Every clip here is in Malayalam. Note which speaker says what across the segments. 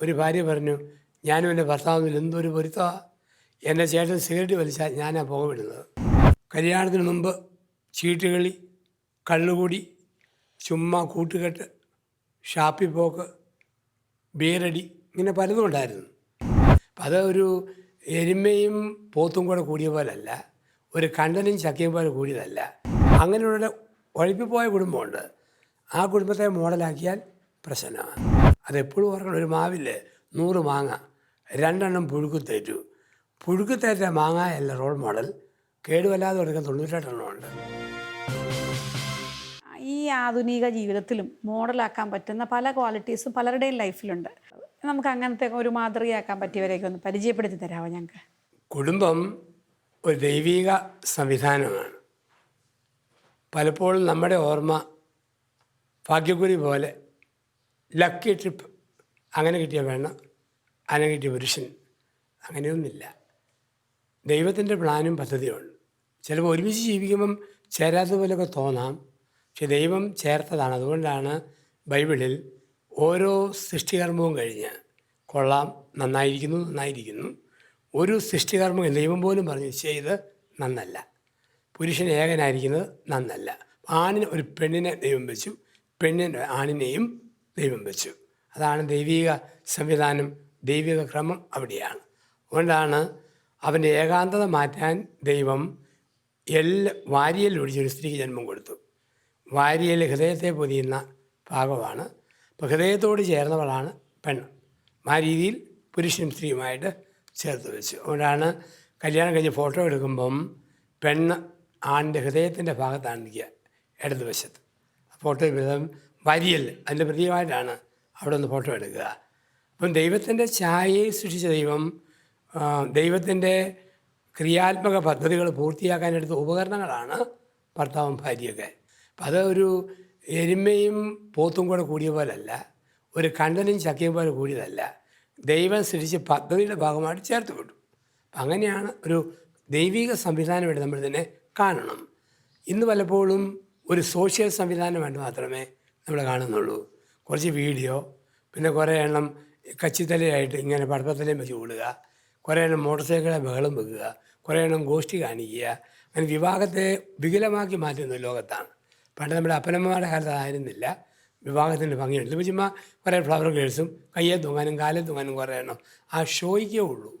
Speaker 1: ഒരു ഭാര്യ പറഞ്ഞു ഞാനും എന്റെ ഭർത്താവിൽ എന്തൊരു പൊരുത്തമാണ് എന്റെ ചേട്ടൻ സിഗരറ്റ് വലിച്ചാൽ ഞാനാ പുക വിടുന്നത് കല്യാണത്തിന് മുമ്പ് ചീട്ടുകളി കള്ളുകൂടി ചുമ്മാ കൂട്ടുകെട്ട് ഷാപ്പിൽ പോക്ക് ബീറടി ഇങ്ങനെ പലതും ഉണ്ടായിരുന്നു. അത് ഒരു എരുമയും പോത്തും കൂടെ കൂടിയ പോലല്ല ഒരു കണ്ടനും ചക്കയും പോലെ കൂടിയതല്ല. അങ്ങനെയുള്ള ഒഴിപ്പിപ്പോയ കുടുംബമുണ്ട്. ആ കുടുംബത്തെ മോഡലാക്കിയാൽ പ്രശ്നമാണ്. അതെപ്പോഴും ഓർക്കണം. ഒരു മാവില്ലേ? നൂറ് മാങ്ങ. രണ്ടെണ്ണം പുഴുക്കുത്തേറ്റു പുഴുക്കുത്തേറ്റ മാങ്ങ അല്ല റോൾ മോഡൽ. കേടുവല്ലാതെ കൊടുക്കാൻ തൊണ്ണൂറ്റെട്ടെണ്ണം ഉണ്ട്.
Speaker 2: ഈ ആധുനിക ജീവിതത്തിലും മോഡലാക്കാൻ പറ്റുന്ന പല ക്വാളിറ്റീസും പലരുടെയും ലൈഫിലുണ്ട്. നമുക്ക് അങ്ങനത്തെ ഒരു മാതൃകയാക്കാൻ പറ്റിയവരെയൊക്കെ ഒന്ന് പരിചയപ്പെടുത്തി തരാമോ ഞങ്ങൾക്ക്?
Speaker 1: കുടുംബം ഒരു ദൈവിക സംവിധാനമാണ്. പലപ്പോഴും നമ്മുടെ ഓർമ്മ ഭാഗ്യക്കുരി പോലെ ലക്കി ട്രിപ്പ് അങ്ങനെ കിട്ടിയ വേണം അങ്ങനെ കിട്ടിയ പുരുഷൻ. അങ്ങനെയൊന്നുമില്ല. ദൈവത്തിന്റെ പ്ലാനും പദ്ധതിയുണ്ട് ചിലപ്പോൾ ഒരുമിച്ച് ജീവിക്കുമ്പം ചേരാത്തതുപോലെയൊക്കെ തോന്നാം. പക്ഷെ ദൈവം ചേർത്തതാണ്. അതുകൊണ്ടാണ് ബൈബിളിൽ ഓരോ സൃഷ്ടികർമ്മവും കഴിഞ്ഞ് കൊള്ളാം നന്നായിരിക്കുന്നു നന്നായിരിക്കുന്നു. ഒരു സൃഷ്ടികർമ്മം ദൈവം പോലും പറഞ്ഞു ചെയ്ത് നന്നല്ല. പുരുഷൻ ഏകനായിരിക്കുന്നത് നന്നല്ല. ആണിന് ഒരു പെണ്ണിനെ ദൈവം വെച്ചു പെണ്ണിന് ആണിനെയും ദൈവം വെച്ചു. അതാണ് ദൈവിക സംവിധാനം ദൈവിക ക്രമം അവിടെയാണ്. അതുകൊണ്ടാണ് അവന്റെ ഏകാന്തത മാറ്റാൻ ദൈവം എല്ലാ വാരിയൽ ഒഴിച്ചൊരു സ്ത്രീക്ക് ജന്മം കൊടുത്തു. വാരിയൽ ഹൃദയത്തെ പൊതിയുന്ന ഭാഗമാണ്. അപ്പോൾ ഹൃദയത്തോട് ചേർന്നവളാണ് പെണ്ണ് ആ രീതിയിൽ പുരുഷനും സ്ത്രീയുമായിട്ട് ചേർത്ത് വെച്ചു. അതുകൊണ്ടാണ് കല്യാണം കഴിഞ്ഞ് ഫോട്ടോ എടുക്കുമ്പം പെണ്ണ് ആണിന്റെ ഹൃദയത്തിന്റെ ഭാഗത്താണ് നിൽക്കുക ഇടതുവശത്ത്. ഫോട്ടോ വരിയൽ അതിന്റെ പ്രതീകമായിട്ടാണ് അവിടെ നിന്ന് ഫോട്ടോ എടുക്കുക. അപ്പം ദൈവത്തിന്റെ ഛായയെ സൃഷ്ടിച്ച ദൈവം ദൈവത്തിന്റെ ക്രിയാത്മക പദ്ധതികൾ പൂർത്തിയാക്കാനെടുത്ത ഉപകരണങ്ങളാണ് ഭർത്താവും ഭാര്യയൊക്കെ. അപ്പം അത് ഒരു എരുമയും പോത്തും കൂടെ കൂടിയ പോലല്ല ഒരു കണ്ടനും ചക്കയും പോലെ കൂടിയതല്ല. ദൈവം സൃഷ്ടിച്ച പദ്ധതിയുടെ ഭാഗമായിട്ട് ചേർത്ത് വിട്ടു. അങ്ങനെയാണ് ഒരു ദൈവിക സംവിധാനമായിട്ട് നമ്മൾ ഇതിനെ കാണണം. ഇന്ന് പലപ്പോഴും ഒരു സോഷ്യൽ സംവിധാനം സംവിധാനമായിട്ട് മാത്രമേ നമ്മൾ കാണുന്നുള്ളൂ. കുറച്ച് വീഡിയോ പിന്നെ കുറേ എണ്ണം കച്ചിത്തലയായിട്ട് ഇങ്ങനെ പടപ്പത്തലയും വെച്ച് കൂടുക കുറേ എണ്ണം മോട്ടോർ സൈക്കിളെ ബഹളം വെക്കുക കുറേ എണ്ണം ഗോഷ്ഠി കാണിക്കുക അങ്ങനെ വിവാഹത്തെ വികലമാക്കി മാറ്റുന്ന ലോകത്താണ്. പണ്ട് നമ്മുടെ അപ്പനമ്മമാരുടെ കാലത്ത് ആയിരുന്നില്ല വിവാഹത്തിന്റെ ഭംഗിയുണ്ട് ചുമ്മാ കുറേ ഫ്ലവർ ഗേൾസും കയ്യെ തൂങ്ങാനും കാലിൽ തൂങ്ങാനും കുറേ എണ്ണം ആ ഷോയ്ക്കേ ഉള്ളൂ.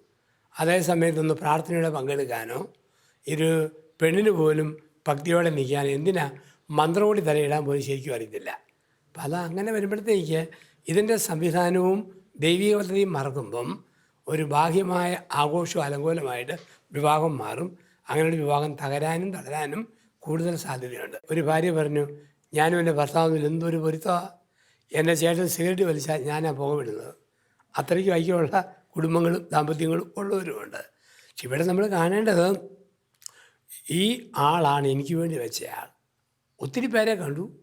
Speaker 1: അതേ സമയത്തൊന്ന് പ്രാർത്ഥനയോടെ പങ്കെടുക്കാനോ ഒരു പെണ്ണിന് പോലും ഭക്തിയോടെ നിൽക്കാൻ എന്തിനാ മന്ത്രകൂടി തലയിടാൻ പോലും ശരിക്കും അറിയത്തില്ല. അത് അങ്ങനെ വരുമ്പോഴത്തേക്ക് ഇതിന്റെ സംവിധാനവും ദൈവിക പദ്ധതിയും മറക്കുമ്പം ഒരു ബാഹ്യമായ ആഘോഷവും അലങ്കോലമായിട്ട് വിവാഹം മാറും. അങ്ങനെ ഒരു വിവാഹം തകരാനും തളരാനും കൂടുതൽ സാധ്യതയുണ്ട്. ഒരു ഭാര്യ പറഞ്ഞു ഞാനും എന്റെ ഭർത്താവിൽ എന്തൊരു പൊരുത്തമാണ് എന്റെ ചേട്ടൻ സിഗരറ്റ് വലിച്ചാൽ ഞാനാ പുക വിടുന്നത് അത്രയ്ക്ക് ഐക്യമുള്ള കുടുംബങ്ങളും ദാമ്പത്യങ്ങളും ഉള്ളവരുമുണ്ട് പക്ഷെ ഇവിടെ നമ്മൾ കാണേണ്ടത് ഈ ആളാണ് എനിക്ക് വേണ്ടി വെച്ച ആൾ. ഒത്തിരി പേരെ കണ്ടു.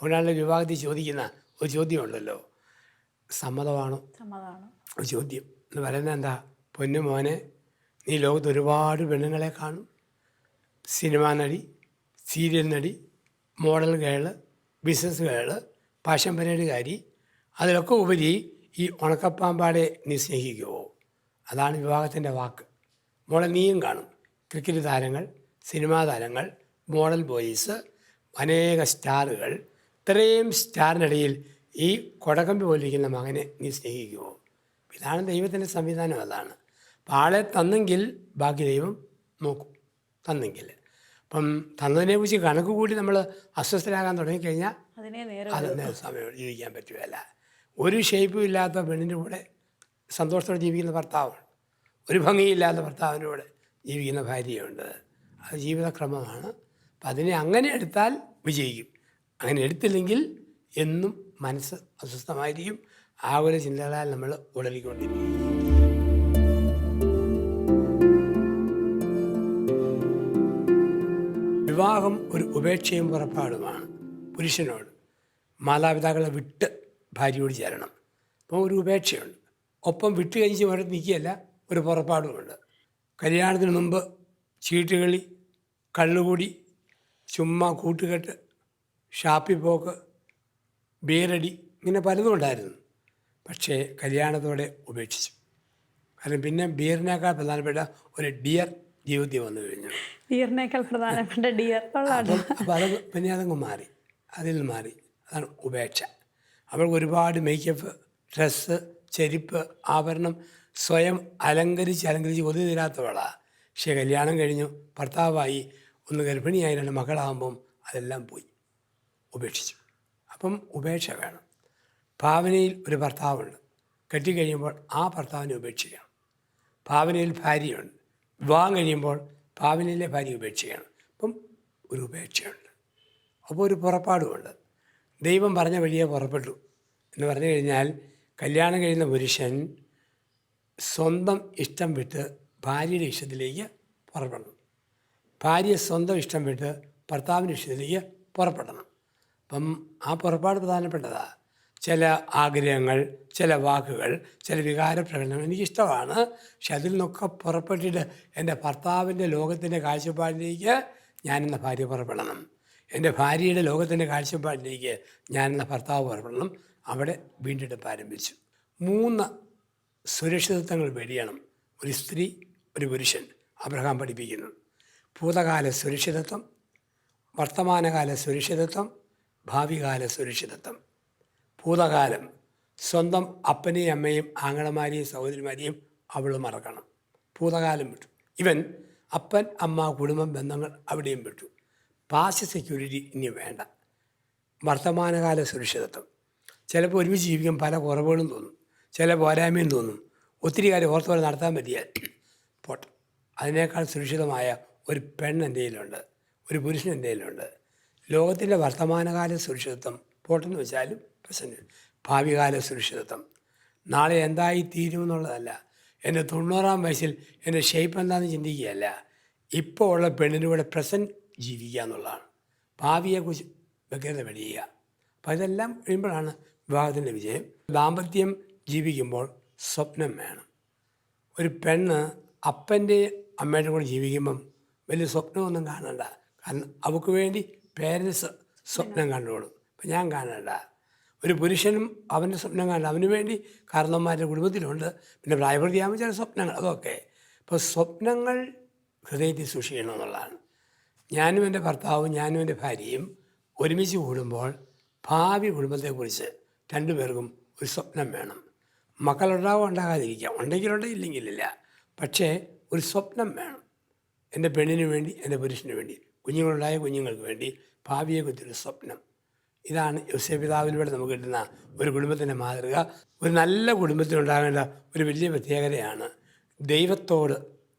Speaker 1: അതുകൊണ്ടാണ് വിവാഹത്തിൽ ചോദിക്കുന്ന ഒരു ചോദ്യമുണ്ടല്ലോ. സമ്മതമാണ്? ഒരു ചോദ്യം. എന്ന് പറയുന്നത് എന്താ? പൊന്നു മോനെ നീ ലോകത്ത് ഒരുപാട് പെണ്ണുങ്ങളെ കാണും. സിനിമാ നടി സീരിയൽ നടി model girl business girl passion പരേഡുകാരി അതിലൊക്കെ ഉപരി ഈ ഉണക്കപ്പാമ്പാടെ നീ സ്നേഹിക്കുമോ അതാണ് വിവാഹത്തിന്റെ വാക്ക്. മോളെ നീയും കാണും. ക്രിക്കറ്റ് താരങ്ങൾ സിനിമാ താരങ്ങൾ മോഡൽ ബോയ്സ് അനേക സ്റ്റാറുകൾ ഇത്രയും സ്റ്റാറിനിടയിൽ ഈ കൊടകമ്പി പോലിരിക്കുന്ന മകനെ നീ സ്നേഹിക്കുമോ ഇതാണ് ദൈവത്തിന്റെ സംവിധാനം അതാണ്. അപ്പം ആളെ തന്നെങ്കിൽ ബാക്കി ദൈവം നോക്കും. തന്നെങ്കിൽ. അപ്പം തന്നതിനെക്കുറിച്ച് കണക്ക് കൂടി നമ്മൾ അസ്വസ്ഥരാകാൻ തുടങ്ങിക്കഴിഞ്ഞാൽ
Speaker 2: അതിനെ നേരം
Speaker 1: സമയം ജീവിക്കാൻ പറ്റുകയല്ല. ഒരു ഷേപ്പും ഇല്ലാത്ത പെണ്ണിന്റെ കൂടെ സന്തോഷത്തോടെ ജീവിക്കുന്ന ഭർത്താവുണ്ട് ഒരു ഭംഗിയില്ലാത്ത ഭർത്താവിന്റെ കൂടെ ജീവിക്കുന്ന ഭാര്യയുണ്ട്. അത് ജീവിതക്രമമാണ്. അപ്പം അതിനെ അങ്ങനെ എടുത്താൽ വിജയിക്കും. അങ്ങനെ എടുത്തില്ലെങ്കിൽ എന്നും മനസ്സ് അസ്വസ്ഥമായിരിക്കും. ആ ഒരു ചിന്തകളാൽ നമ്മൾ ഉടലിക്കൊണ്ടിരിക്കും. വിവാഹം ഒരു ഉപേക്ഷയും പുറപ്പാടുമാണ്. പുരുഷനോട്. മാതാപിതാക്കളെ വിട്ട് ഭാര്യയോട് ചേരണം. അപ്പോൾ ഒരു ഉപേക്ഷയുണ്ട്. ഒപ്പം വിട്ട് കഴിഞ്ഞ് വരെ നിൽക്കുകയല്ല ഒരു പുറപ്പാടുമുണ്ട്. കല്യാണത്തിന് മുമ്പ് ചീട്ടുകളി കള്ളുകൂടി ചുമ്മാ കൂട്ടുകെട്ട് ഷാപ്പിൽ പോക്ക് ബീറടി ഇങ്ങനെ പലതും ഉണ്ടായിരുന്നു. പക്ഷേ കല്യാണത്തോടെ ഉപേക്ഷിച്ചു. കാരണം പിന്നെ ബീറിനേക്കാൾ പ്രധാനപ്പെട്ട ഒരു ഡിയർ ജീവിതത്തിൽ വന്നു കഴിഞ്ഞു.
Speaker 2: പ്രധാനപ്പെട്ട ഡിയർ
Speaker 1: അപ്പോൾ അത് പിന്നെ അതങ്ങ് മാറി. അതിൽ മാറി. അതാണ് ഉപേക്ഷ. അവൾക്ക് ഒരുപാട് മേക്കപ്പ് ഡ്രസ്സ് ചെരുപ്പ് ആഭരണം സ്വയം അലങ്കരിച്ച് അലങ്കരിച്ച് ഒതു തീരാത്തവളാണ് പക്ഷേ കല്യാണം കഴിഞ്ഞു ഭർത്താവായി ഒന്ന് ഗർഭിണിയായി രണ്ട് മകളാകുമ്പം അതെല്ലാം പോയി. ഉപേക്ഷിച്ചു. അപ്പം ഉപേക്ഷ വേണം. ഭാവനയിൽ ഒരു ഭർത്താവുണ്ട്. കെട്ടിക്കഴിയുമ്പോൾ ആ ഭർത്താവിനെ ഉപേക്ഷിക്കണം. ഭാവനയിൽ ഭാര്യയുണ്ട്. വിവാഹം കഴിയുമ്പോൾ ഭാവനയിലെ ഭാര്യ ഉപേക്ഷിക്കണം. അപ്പം ഒരു ഉപേക്ഷയുണ്ട്. അപ്പോൾ ഒരു പുറപ്പാടുമുണ്ട്. ദൈവം പറഞ്ഞ വഴിയെ പുറപ്പെട്ടു എന്ന് പറഞ്ഞു കഴിഞ്ഞാൽ കല്യാണം കഴിയുന്ന പുരുഷൻ സ്വന്തം ഇഷ്ടം വിട്ട് ഭാര്യയുടെ ഇഷ്ടത്തിലേക്ക് പുറപ്പെടണം. ഭാര്യ സ്വന്തം ഇഷ്ടം വിട്ട് ഭർത്താവിന്റെ ഇഷ്ടത്തിലേക്ക് പുറപ്പെടണം. അപ്പം ആ പുറപ്പാട് പ്രധാനപ്പെട്ടതാണ് ചില ആഗ്രഹങ്ങൾ ചില വാക്കുകൾ ചില വികാര പ്രകടനങ്ങൾ എനിക്കിഷ്ടമാണ്. പക്ഷെ അതിൽ നിന്നൊക്കെ പുറപ്പെട്ടിട്ട് എന്റെ ഭർത്താവിന്റെ ലോകത്തിന്റെ കാഴ്ചപ്പാടിലേക്ക് ഞാനെന്ന ഭാര്യ പുറപ്പെടണം. എന്റെ ഭാര്യയുടെ ലോകത്തിന്റെ കാഴ്ചപ്പാടിലേക്ക് ഞാനെന്ന ഭർത്താവ് പുറപ്പെടണം. അവിടെ വീണ്ടെടുപ്പ് ആരംഭിച്ചു. മൂന്ന് സുരക്ഷിതത്വങ്ങൾ വെടിയണം. ഒരു സ്ത്രീ ഒരു പുരുഷൻ അബ്രഹാം പഠിപ്പിക്കുന്നു. ഭൂതകാല സുരക്ഷിതത്വം വർത്തമാനകാല സുരക്ഷിതത്വം ഭാവികാല സുരക്ഷിതത്വം. ഭൂതകാലം സ്വന്തം അപ്പനെയും അമ്മയും ആങ്ങളമാരെയും സഹോദരിമാരെയും അവൾ മറക്കണം. ഭൂതകാലം വിട്ടു. ഇവൻ അപ്പൻ അമ്മ കുടുംബം ബന്ധങ്ങൾ അവിടെയും വിട്ടു. പാസ്റ്റ് സെക്യൂരിറ്റി ഇനി വേണ്ട. വർത്തമാനകാല സുരക്ഷിതത്വം. ചിലപ്പോൾ ഒരുമിച്ച് ജീവിക്കാൻ പല കുറവുകളും തോന്നും. ചില പോരായ്മയും തോന്നും. ഒത്തിരി കാര്യം ഓർത്ത് പോലെ നടത്താൻ പറ്റിയാൽ പോട്ടെ. അതിനേക്കാൾ സുരക്ഷിതമായ ഒരു പെണ്ണ് ഒരു പുരുഷൻ എന്റെ കയ്യിലുണ്ട്. ലോകത്തിന്റെ വർത്തമാനകാല സുരക്ഷിതത്വം പോട്ടെന്ന് വെച്ചാലും പ്രശ്നം ഭാവികാല സുരക്ഷിതത്വം. നാളെ എന്തായി തീരുമെന്നുള്ളതല്ല എന്റെ തൊണ്ണൂറാം വയസ്സിൽ എന്റെ ഷേപ്പ് എന്താണെന്ന് ചിന്തിക്കുകയല്ല. ഇപ്പോൾ ഉള്ള പെണ്ണിനൂടെ പ്രസന്റ് ജീവിക്കുക എന്നുള്ളതാണ്. ഭാവിയെക്കുറിച്ച് വ്യക്തത വെടിയുക. അപ്പോൾ ഇതെല്ലാം കഴിയുമ്പോഴാണ് വിവാഹത്തിന്റെ വിജയം. ദാമ്പത്യം ജീവിക്കുമ്പോൾ സ്വപ്നം വേണം. ഒരു പെണ്ണ് അപ്പന്റെ അമ്മയുടെ കൂടെ ജീവിക്കുമ്പം വലിയ സ്വപ്നമൊന്നും കാണണ്ട. കാരണം അവൾക്ക് വേണ്ടി പേരൻസ് സ്വപ്നം കണ്ടോളും. അപ്പം ഞാൻ കാണണ്ട ഒരു പുരുഷനും അവന്റെ സ്വപ്നം കാണണ്ട അവന് വേണ്ടി കാരണവന്മാരുടെ കുടുംബത്തിലുണ്ട്. പിന്നെ പ്രായപൂർത്തിയാകുമ്പോൾ ചില സ്വപ്നങ്ങൾ അതൊക്കെ. അപ്പോൾ സ്വപ്നങ്ങൾ ഹൃദയത്തിൽ സൂക്ഷിക്കണം എന്നുള്ളതാണ്. ഞാനും എന്റെ ഭർത്താവും ഞാനും എന്റെ ഭാര്യയും ഒരുമിച്ച് കൂടുമ്പോൾ ഭാവി കുടുംബത്തെക്കുറിച്ച് രണ്ടുപേർക്കും ഒരു സ്വപ്നം വേണം. മക്കളുണ്ടാവും ഉണ്ടാകാതിരിക്കാം. ഉണ്ടെങ്കിലുണ്ട് ഇല്ലെങ്കിലില്ല. പക്ഷേ ഒരു സ്വപ്നം വേണം. എന്റെ പെണ്ണിന് വേണ്ടി എന്റെ പുരുഷന് വേണ്ടി. കുഞ്ഞുങ്ങളുണ്ടായ കുഞ്ഞുങ്ങൾക്ക് വേണ്ടി ഭാവിയെക്കുറിച്ചൊരു സ്വപ്നം. ഇതാണ് യോസേപിതാവിലൂടെ നമുക്ക് കിട്ടുന്ന ഒരു കുടുംബത്തിന്റെ മാതൃക. ഒരു നല്ല കുടുംബത്തിനുണ്ടാകേണ്ട ഒരു വലിയ പ്രത്യേകതയാണ് ദൈവത്തോട്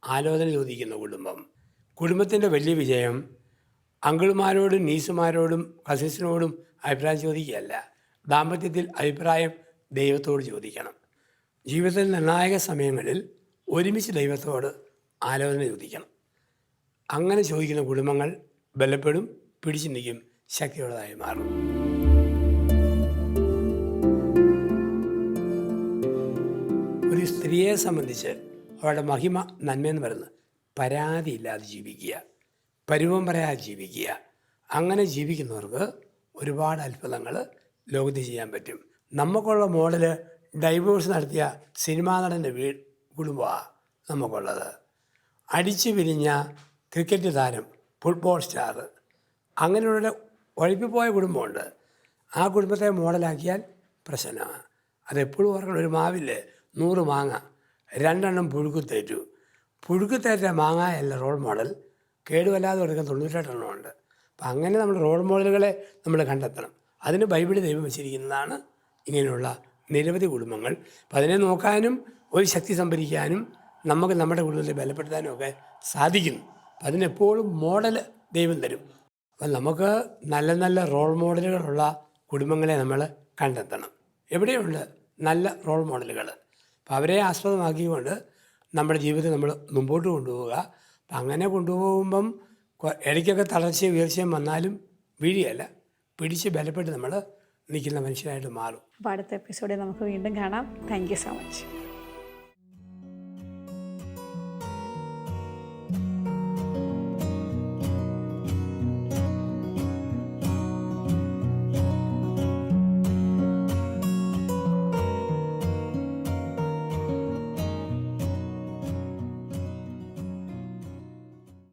Speaker 1: ആലോചന ചോദിക്കുന്ന കുടുംബം. കുടുംബത്തിന്റെ വലിയ വിജയം അങ്കിളുമാരോടും നീസുമാരോടും കസിൻസിനോടും അഭിപ്രായം ചോദിക്കുകയല്ല. ദാമ്പത്യത്തിൽ അഭിപ്രായം ദൈവത്തോട് ചോദിക്കണം. ജീവിതത്തിൽ നിർണായക സമയങ്ങളിൽ ഒരുമിച്ച് ദൈവത്തോട് ആലോചന ചോദിക്കണം. അങ്ങനെ ചോദിക്കുന്ന കുടുംബങ്ങൾ ബലപ്പെടും പിടിച്ചു നിൽക്കും ശക്തിയുള്ളതായി മാറും. ഒരു സ്ത്രീയെ സംബന്ധിച്ച് അവളുടെ മഹിമ നന്മയെന്ന് പറയുന്നത് പരാതിയില്ലാതെ ജീവിക്കുക പരുവം പറയാതെ ജീവിക്കുക. അങ്ങനെ ജീവിക്കുന്നവർക്ക് ഒരുപാട് അത്ഭുതങ്ങൾ ലോകത്ത് ചെയ്യാൻ പറ്റും. നമുക്കുള്ള മോഡൽ ഡൈവോഴ്സ് നടത്തിയ സിനിമാ നടന്റെ വീ കുടുംബമാണ് നമുക്കുള്ളത്. അടിച്ചു പിരിഞ്ഞ ക്രിക്കറ്റ് താരം ഫുട്ബോൾ സ്റ്റാർ. അങ്ങനെയുള്ള ഒഴിപ്പിപ്പോയ കുടുംബമുണ്ട്. ആ കുടുംബത്തെ മോഡലാക്കിയാൽ പ്രശ്നമാണ് അതെപ്പോഴും ഓർക്കണം ഒരു മാവില്ലേ? നൂറ് മാങ്ങ രണ്ടെണ്ണം പുഴുക്കുത്തേറ്റു പുഴുക്കുത്തേറ്റ മാങ്ങയല്ല റോൾ മോഡൽ. കേടുവല്ലാതെ കൊടുക്കാൻ തൊണ്ണൂറ്റെട്ടെണ്ണം ഉണ്ട്. അപ്പം അങ്ങനെ നമ്മൾ റോൾ മോഡലുകളെ നമ്മൾ കണ്ടെത്തണം. അതിന് ബൈബിളിൽ ദൈവം വെച്ചിരിക്കുന്നതാണ് ഇങ്ങനെയുള്ള നിരവധി കുടുംബങ്ങൾ. അപ്പം അതിനെ നോക്കാനും ഒരു ശക്തി സംഭരിക്കാനും നമുക്ക് നമ്മുടെ കുടുംബത്തെ ബലപ്പെടുത്താനും ഒക്കെ സാധിക്കുന്നു. അതിനെപ്പോഴും മോഡൽ ദൈവം തരും. അപ്പം നമുക്ക് നല്ല നല്ല റോൾ മോഡലുകളുള്ള കുടുംബങ്ങളെ നമ്മൾ കണ്ടെത്തണം. എവിടെയുണ്ട് നല്ല റോൾ മോഡലുകൾ? അപ്പം അവരെ ആസ്പദമാക്കിക്കൊണ്ട് നമ്മുടെ ജീവിതം നമ്മൾ മുമ്പോട്ട് കൊണ്ടുപോവുക. അപ്പം അങ്ങനെ കൊണ്ടുപോകുമ്പം ഇടയ്ക്കൊക്കെ തളർച്ചയും ഉയർച്ചയും വന്നാലും വീഴിയല്ല. പിടിച്ച് ബലപ്പെട്ട് നമ്മൾ നിൽക്കുന്ന മനുഷ്യരായിട്ട് മാറും.
Speaker 2: അപ്പോൾ അടുത്ത എപ്പിസോഡിൽ നമുക്ക് വീണ്ടും കാണാം. Thank so much